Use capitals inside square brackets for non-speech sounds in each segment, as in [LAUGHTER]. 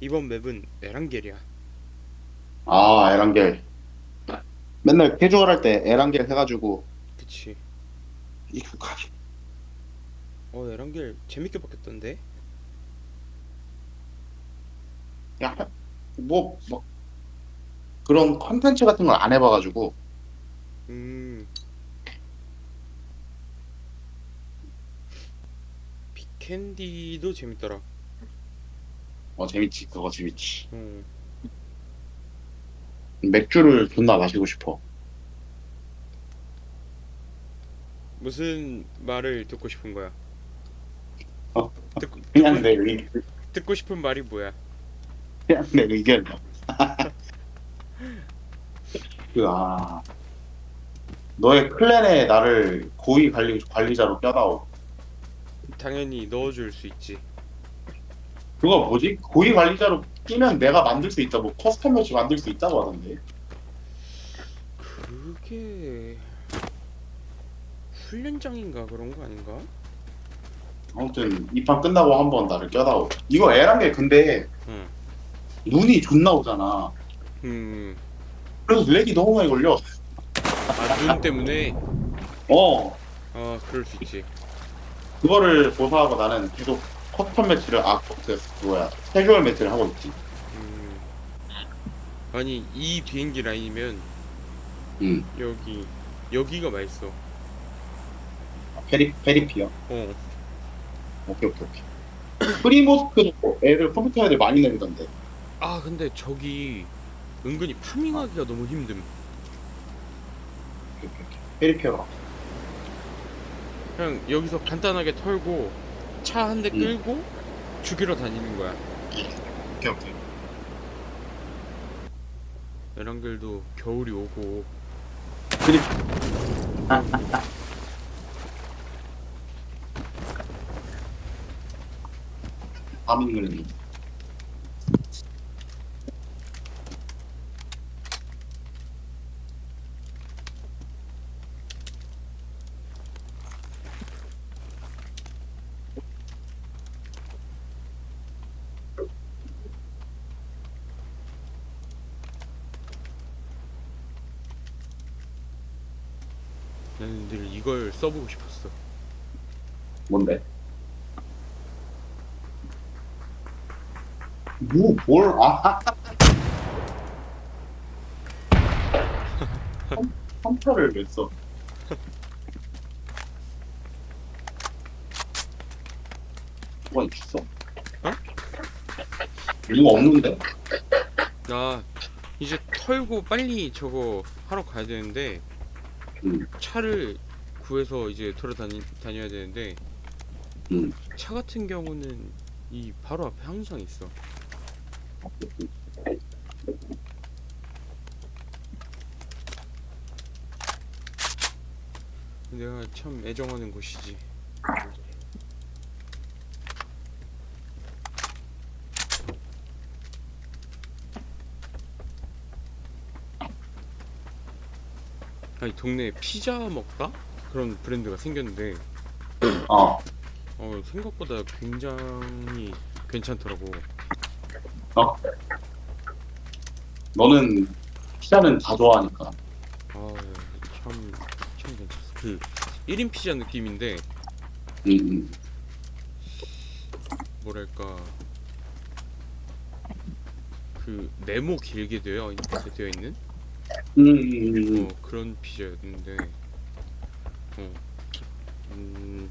이번 맵은 에란겔이야. 아, 에란겔. 맨날 캐주얼 할 때 에란겔 해가지고 그치. 익숙하게. 어 에란겔 재밌게 바뀌었던데. 뭐, 뭐 그런 컨텐츠 같은 걸 안 해봐가지고 음. 빅캔디도 재밌더라. 어 재밌지 그거 재밌지. 어. 맥주를 존나 마시고 싶어. 무슨 말을 듣고 싶은 거야? 어. 듣고, 그냥 내 의, 듣고 싶은 말이 뭐야? 그냥 내 의견. [LAUGHS] 그 아 너의 클랜에 나를 고위 관리 관리자로 껴다오. 당연히 넣어줄 수 있지. 그거 뭐지? 고위 관리자로 끼면 내가 만들 수 있다. 뭐 커스텀 매치 만들 수 있다고 하던데. 그게 훈련장인가 그런 거 아닌가? 아무튼 이 판 끝나고 한번 나를 껴다오. 이거 애란 게 근데 응. 눈이 존나 오잖아. 음. 그래서 렉이 너무 많이 걸려. 아눈 때문에. 어. 어 그럴 수 있지. 그거를 고사하고 나는 계속 커스텀 매치를 아, 그 뭐야 캐주얼 매치를 하고 있지. 음. 아니 이 비행기 라인이면 음. 여기 여기가 맛있어. 페리 페리피어. 어. 오케이 오케이 오케이. 프리모스크도 애들 컴퓨터 애들 많이 내리던데. 아 근데 저기 은근히 파밍하기가 너무 힘듦. 오케이. 페리피어가. 그냥 여기서 간단하게 털고 차 한 대 음. 끌고 죽이러 다니는 거야. 오케이 오케이. 에란겔도 겨울이 오고 페리. 아민그림. 나는 늘 이걸 써보고 싶었어. 뭔데? 뭐, 뭘, 아. 컴- 컴퓨터를 왜 써? 뭐가 있어? 어? 이거 없는데? 나 이제 털고 빨리 저거 하러 가야 되는데 음. 차를 구해서 이제 돌아다니 다녀야 되는데 음. 차 같은 경우는 이 바로 앞에 항상 있어. 내가 참 애정하는 곳이지. 아니 동네에 피자 먹다 그런 브랜드가 생겼는데 [CLEARS THROAT] 어. 어 생각보다 굉장히 괜찮더라고. 너는 피자는 다 좋아하니까. 아 참 참 괜찮았어. 그 1인 피자 느낌인데 음, 음. 뭐랄까 그 네모 길게 되어 있- 되어 있는 음, 음, 음. 어, 그런 피자였는데 어, 음,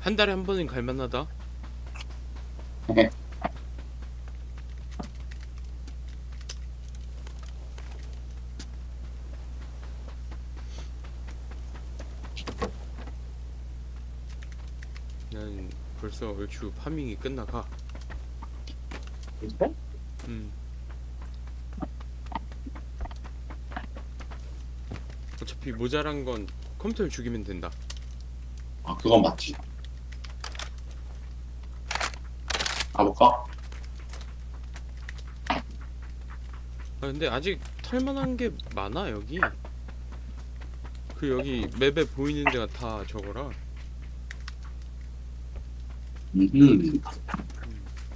한 달에 한 번은 갈만하다. 난 벌써 얼추 파밍이 끝나가. 그래? 음. 어차피 모자란 건 컴퓨터를 죽이면 된다. 아, 그건 맞지. 가볼까? 아 근데 아직 탈만한 게 많아 여기 그 여기 맵에 보이는 데가 다 저거라 음.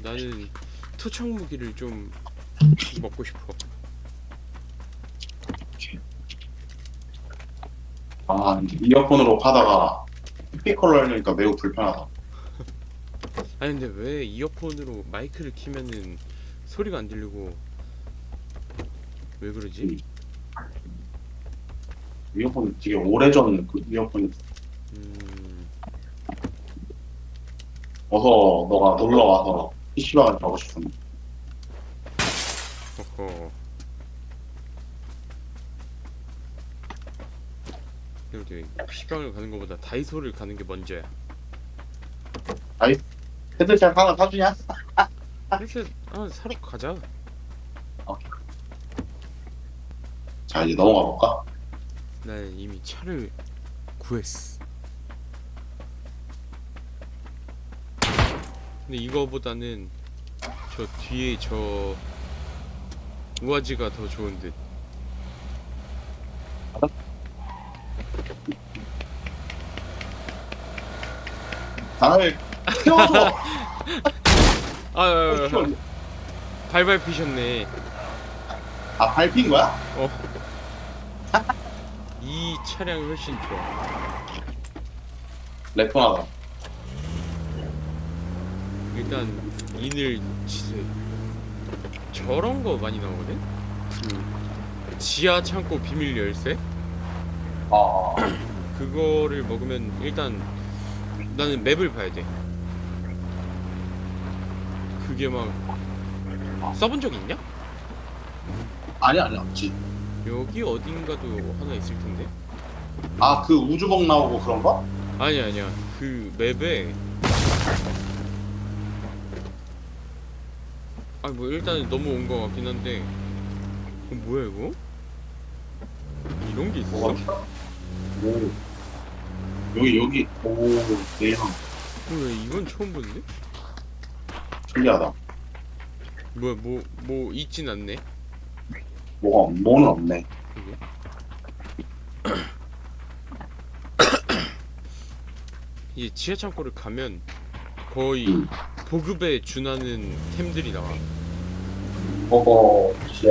나는 투척 무기를 좀 먹고 싶어 아 이어폰으로 하다가 스피커로 하려니까 매우 불편하다. 아니 근데 왜 이어폰으로 마이크를 키면은 소리가 안 들리고 왜 그러지? 이어폰 되게 오래전 그 이어폰 음 어서 너가 놀러 와서 PC방을 가고 싶은데 어허 근데 PC방을 가는 것보다 다이소를 가는 게 먼저야. 헤드셋 하나 사주냐? [LAUGHS] 헤드셋 아 사러 가자. 자 이제 넘어가 볼까? 난 이미 차를 구했어. 근데 이거보다는 저 뒤에 저 우아지가 더 좋은 듯 나를 태워줘. 아, 아, 아, 아 발발 피셨네 아 밟힌 거야? [LAUGHS] 이 차량이 훨씬 좋아 레토나다. 일단 인을 치세요 저런 거 많이 나오거든? 그 지하 창고 비밀 열쇠? 아 그거를 먹으면 일단 나는 맵을 봐야 돼 그게 막 써본 적 있냐? 아니 아니 없지. 여기 어딘가도 하나 있을 텐데 아 그 우주복 나오고 그런 거? 아니 아니야 그 맵에 아뭐 일단 넘어온 거 같긴 한데 어, 뭐야 이거? 이런 게 있어? 뭐가? 오 여기 여기 오 대형 왜 이건 처음 보는데? 신기하다. 뭐야 뭐 뭐 있진 않네 뭐가 없- 뭐는 없네. [COUGHS] 이제 지하 창고를 가면 거의 음. 보급에 준하는 템들이 나와 어허 쉣.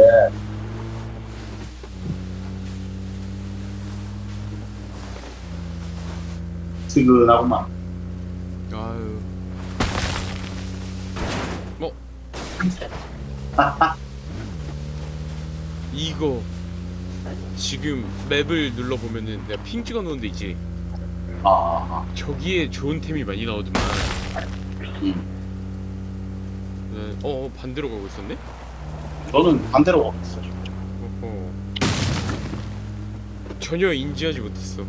스근하구만. 아유 뭐 [LAUGHS] 이거 지금 맵을 눌러보면은 내가 핑 찍어놓은 데 있지 아, 저기에 좋은 템이 많이 나오더만 음. 네, 어 반대로 가고 있었네? 너는 반대로 가고 있어. 어허. 전혀 인지하지 못했어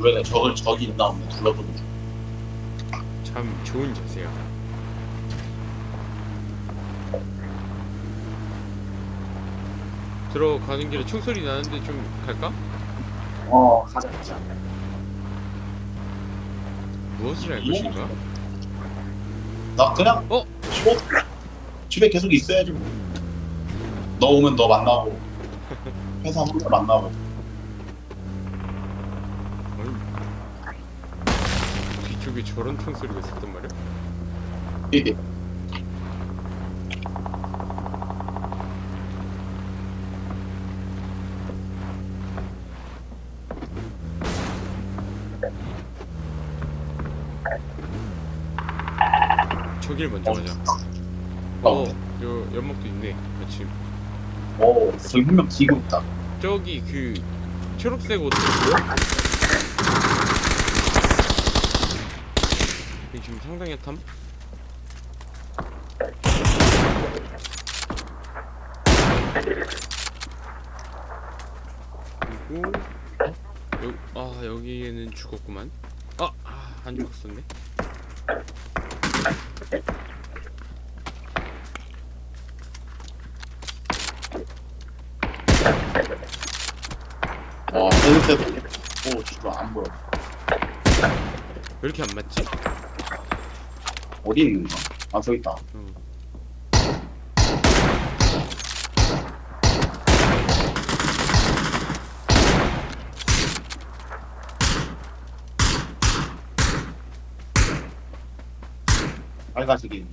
주변에 적을 적이 있나 없나 둘러보는 중. 참 좋은 자세야 들어가는 길에 총소리 나는데 좀 갈까? 어, 가자 가자. 무엇을 할 것인가? 나 그냥 어? 집에, 집에 계속 있어야지. 뭐. 너 오면 너 만나고 회사 혼자 만나고. 뒤쪽에 저런 총소리가 있었단 말이야? 삐삐. 저길 먼저 가자 어, 어, 여 연막도 있네 마침 오, 저기 분명 기고 있다. 저기 그 초록색 옷? 여 지금 상당히 탐? 그리고 여, 아 여기에는 죽었구만 아, 아, 안 죽었었네 와, 헤드셋. 오, 지금 안 보여. 왜 이렇게 안 맞지? 어디 있는 거야? 아 저기 있다. 응. 빨간색이.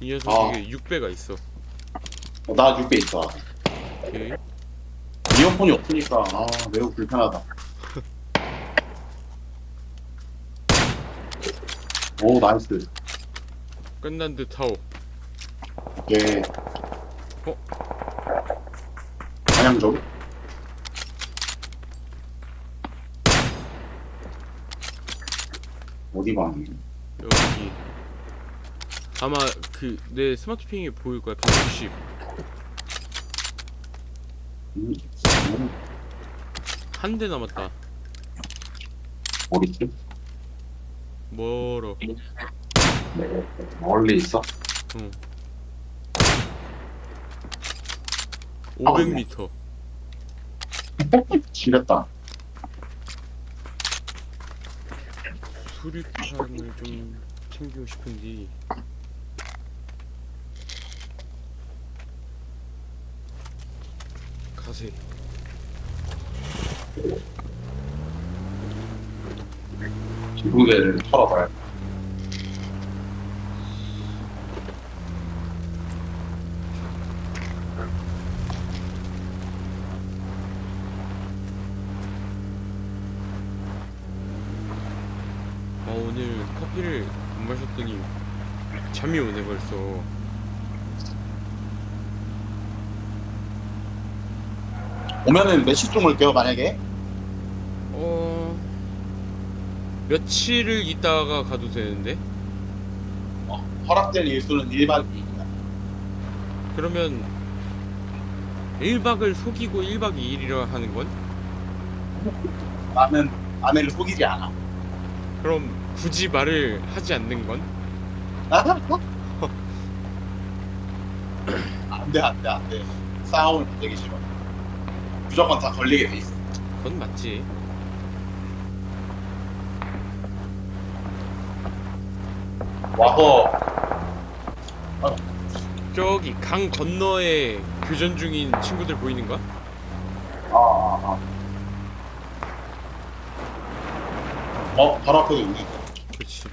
이 녀석 아. 에게 6배가 있어. 어, 나 6배 있어. 오케이. 이어폰이 없으니까 아 매우 불편하다. 오 나이스. 끝난 듯 하오. 예. 어? 반향적? 어디 방이? 여기. 아마 그 내 스마트핑에 보일 거야. 160. 음, 한대 남았다. 어디 있지? 멀어. 네, 멀리 있어. 응. 아, 500m. [LAUGHS] 지렸다. 수류탄을 좀 챙기고 싶은데. 가세. 지붕대를 털어봐야 아 오늘 커피를 못 마셨더니 잠이 오네 벌써. 오면은 몇 시쯤 올게요, 만약에? 어 며칠을 있다가 가도 되는데 어, 허락된 일수는 1박 2일이야. 그러면 1박을 속이고 1박 2일이라 하는 건? 나는 아내를 속이지 않아. 그럼 굳이 말을 하지 않는 건? [LAUGHS] 안 돼, 안 돼, 안 돼. 싸움을 만들기 싫어. 무조건 다 걸리게 돼 있어. 그건 맞지. 와서 저기 강 건너에 교전 중인 친구들 보이는가? 아, 아, 아. 어, 바로 앞에도 있네. 그렇지.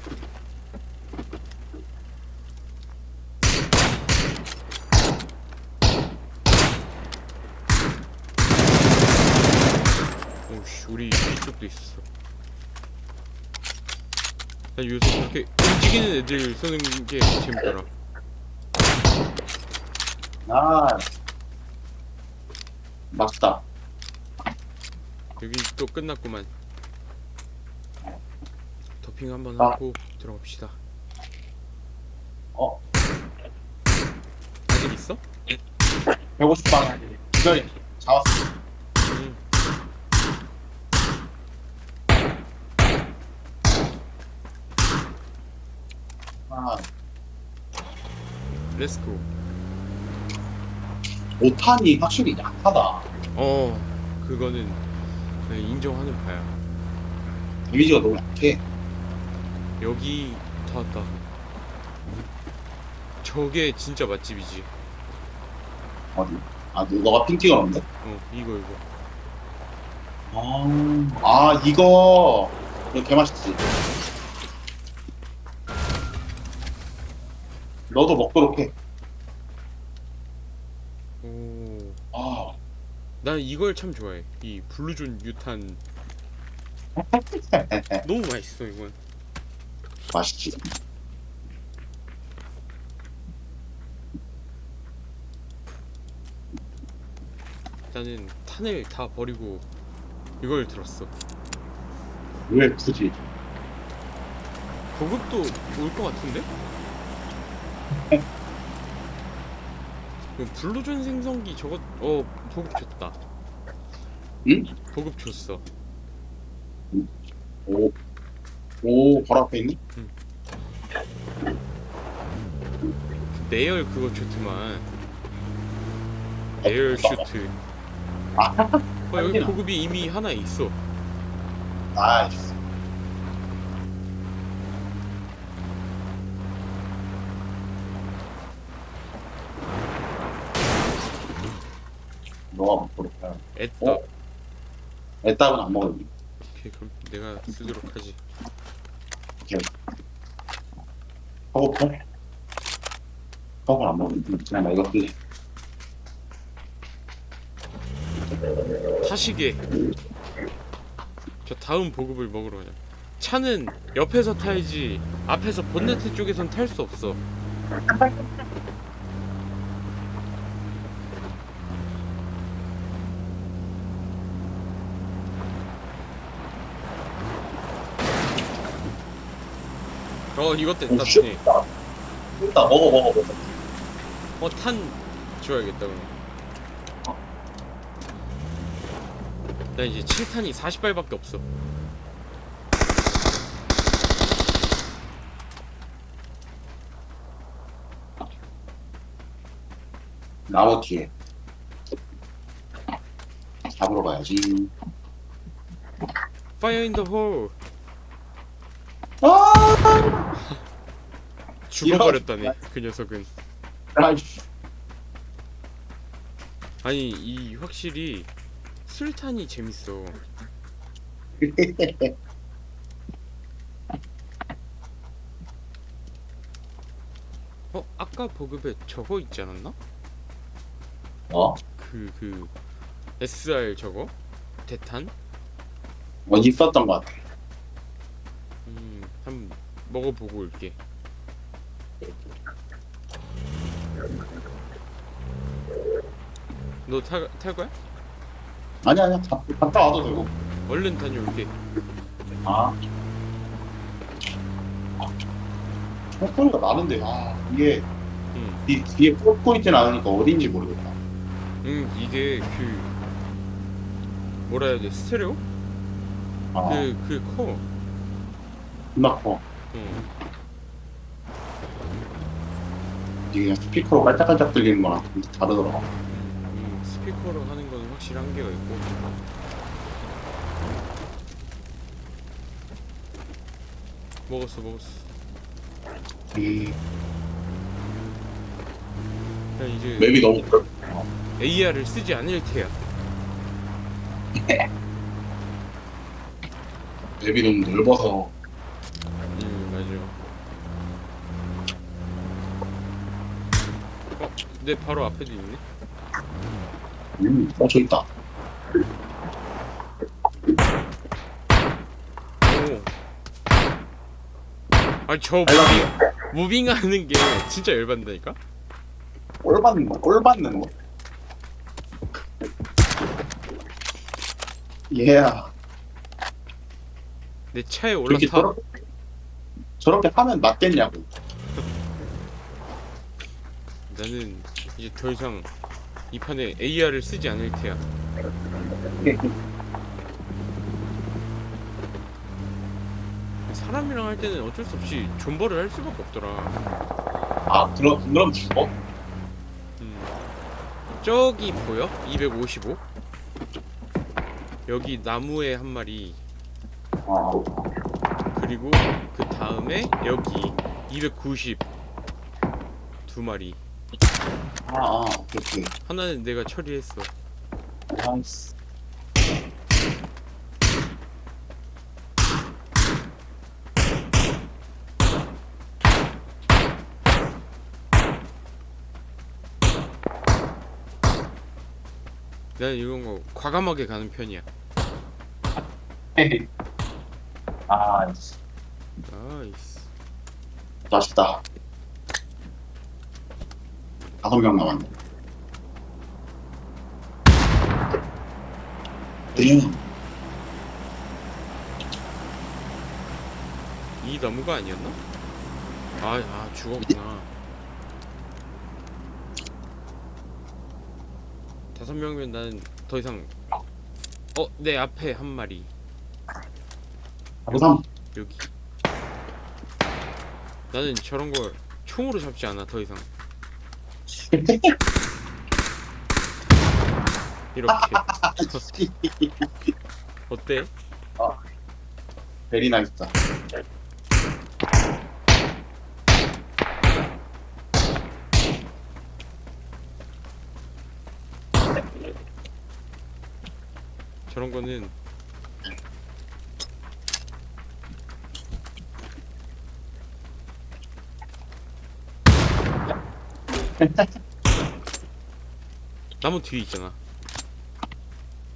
오씨, 이쪽도 있었어. 난 요새 그렇게 움직이는 애들 쏘는 게 재밌더라. 아, 맛있다. 여기 또 끝났구만. 더핑 한번 아. 하고 들어갑시다. 어, 아직 있어? 150방 기다려. 잡았어. 응. 아, 렛츠고. 5탄이 확실히 약하다. 어, 그거는 네, 인정하는 바야. 데미지가 너무 약해. 여기 다 왔다. 저게 진짜 맛집이지. 어디? 아, 너- 너가 핑 찍어놓는데? 어, 이거 이거. 아, 아 이거 이거 개 맛있지. 너도 먹도록 해. 오, 아, 난 이걸 참 좋아해. 이 블루존 유탄 [LAUGHS] 너무 맛있어 이건. 맛있지. 나는 탄을 다 버리고 이걸 들었어. 왜 굳이? 보급도 올 것 같은데? 그 블루존 생성기 저거 어 보급 줬다. 응? 보급 줬어. 오, 오, 바로 앞에 있니? 내열 그거 좋더만 내열 슈트 아, 어 여기. 보급이 이미 하나 있어 나이스. 너가 먹고 그래. 애답 어? 애답은 안 먹을래. 오케이 그럼 내가 쓰도록 하지 허브 펄? 허브를 안 먹을래. 그냥 나 이거 쓸래. 타시게 저 다음 보급을 먹으러 가자 차는 옆에서 타야지 앞에서 본네트 쪽에선 탈 수 없어 어 이것 됐다 오, 쉣. 네. 일단 먹어, 먹어, 먹어. 어탄 줘야겠다 그럼 나 이제 7탄이 40발밖에 없어 나무 뒤에. 잡으러 가야지. Fire in the hole 아! 죽어버렸다네 그 녀석은 아이씨. 아니 이 확실히 술탄이 재밌어 [LAUGHS] 어 아까 보급에 저거 있지 않았나? 어? 그 그 SR 저거 대탄? 어디 있었던 것 같아. 음 한번 먹어보고 올게 너 탈 탈 거야? 아니, 아니야. 가, 갔다 와도 되고. 얼른 다녀올게 아. 소리가 나는데, 아, 이게, 응. 뒤, 뒤에 꽂고 있진 않으니까 어딘지 모르겠다. 응 이게 그 뭐라 해야 돼 스테레오? 아, 그 그커 존나 커. 응. 이게 그냥 스피커로 깔짝깔짝 들리는 거랑 좀 다르더라고. 음, 스피커로 하는 거는 확실히 한계가 있고 먹었어 먹었어 음, 야 이제 맵이 너무 넓. AR을 쓰지 않을 테야 맵이 너무 넓어서. 음 맞아 어? 내 바로 앞에도 있네 음, 어, 저 있다. 오 아니 저 무빙. 무빙하는 게 진짜 열받는다니까? 꼴 받는 거, 꼴 받는 거. 예. 내 차에 저렇게, 올라타 저렇게, 저렇게 하면 낫겠냐고. 나는 이제 더 이상 이 판에 AR을 쓰지 않을 테야 [LAUGHS] 사람이랑 할 때는 어쩔 수 없이 존버를 할 수밖에 없더라 아, 그럼, 그럼 죽어? 음. 저기 보여? 255? 여기 나무에 한 마리 아, 그리고 그 다음에 여기 290 두 마리 아, 아, 그렇게. 하나는 내가 처리했어 나이스. 나는 이런 거 과감하게 가는 편이야 [LAUGHS] 아, 나이스 맛있다. 다섯 명 남았네. 띵. 이 나무가 아니었나? 아, 아 죽었구나. 다섯 명이면 나는 더 이상 어, 내 앞에 한 마리 우삼. 여기. 나는 저런 걸 총으로 잡지 않아 더 이상. 이렇게 [LAUGHS] 어때? 베리 나이스다. 저런 거는 [LAUGHS] 나무 뒤에 있잖아.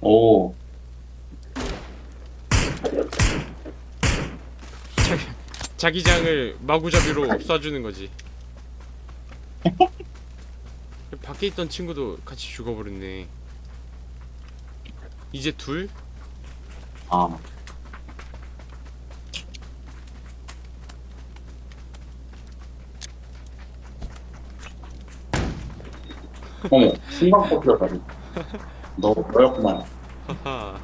오, [LAUGHS] 자기, 자기장을 마구잡이로 쏴주는 거지. [LAUGHS] 밖에 있던 친구도 같이 죽어버렸네. 이제 둘? 아. 어머, 신방 뽑혔다니. 너 너였구만. 하하.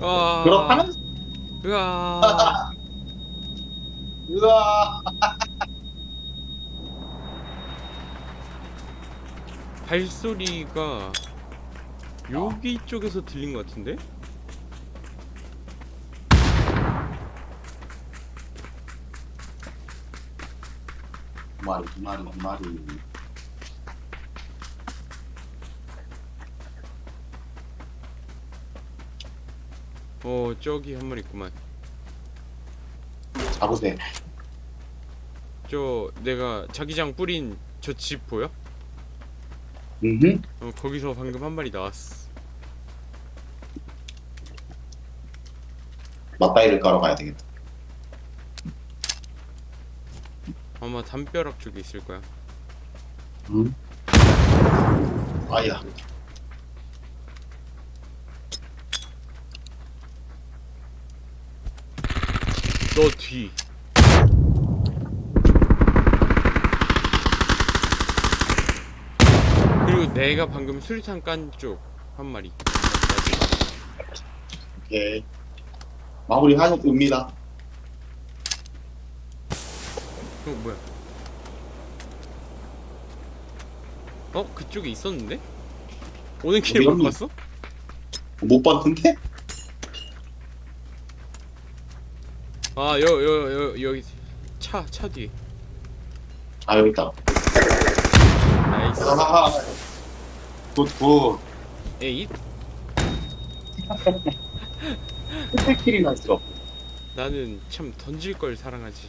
아, 그렇다면, 으아. 으아. [LAUGHS] 발소리가 여기 쪽에서 들린 것 같은데? 두 마리, 두 마리, 두 마리. 어 저기 한 마리 있구만. 잡으세요. 저 내가 자기장 뿌린 저 집 보여? 음, 어 거기서 방금 한 마리 나왔어. 맞다이를 깔아 가야 되겠다. 아마 담벼락 쪽에 있을 거야. 음. 아야. 너 뒤. 그리고 내가 방금 수리탄 깐 쪽 한 마리. 오케이. 마무리 하셨습니다. 어 뭐야? 어 그쪽에 있었는데? 오는 길에 못 어디 봤어? 못 봤는데? 아 여 여 여 여기 차 차 뒤에. 아, 여기 있다. 나이스. 아, 굿, 굿. 에잇. 스킬이 났어. 나는 참 던질 걸 사랑하지.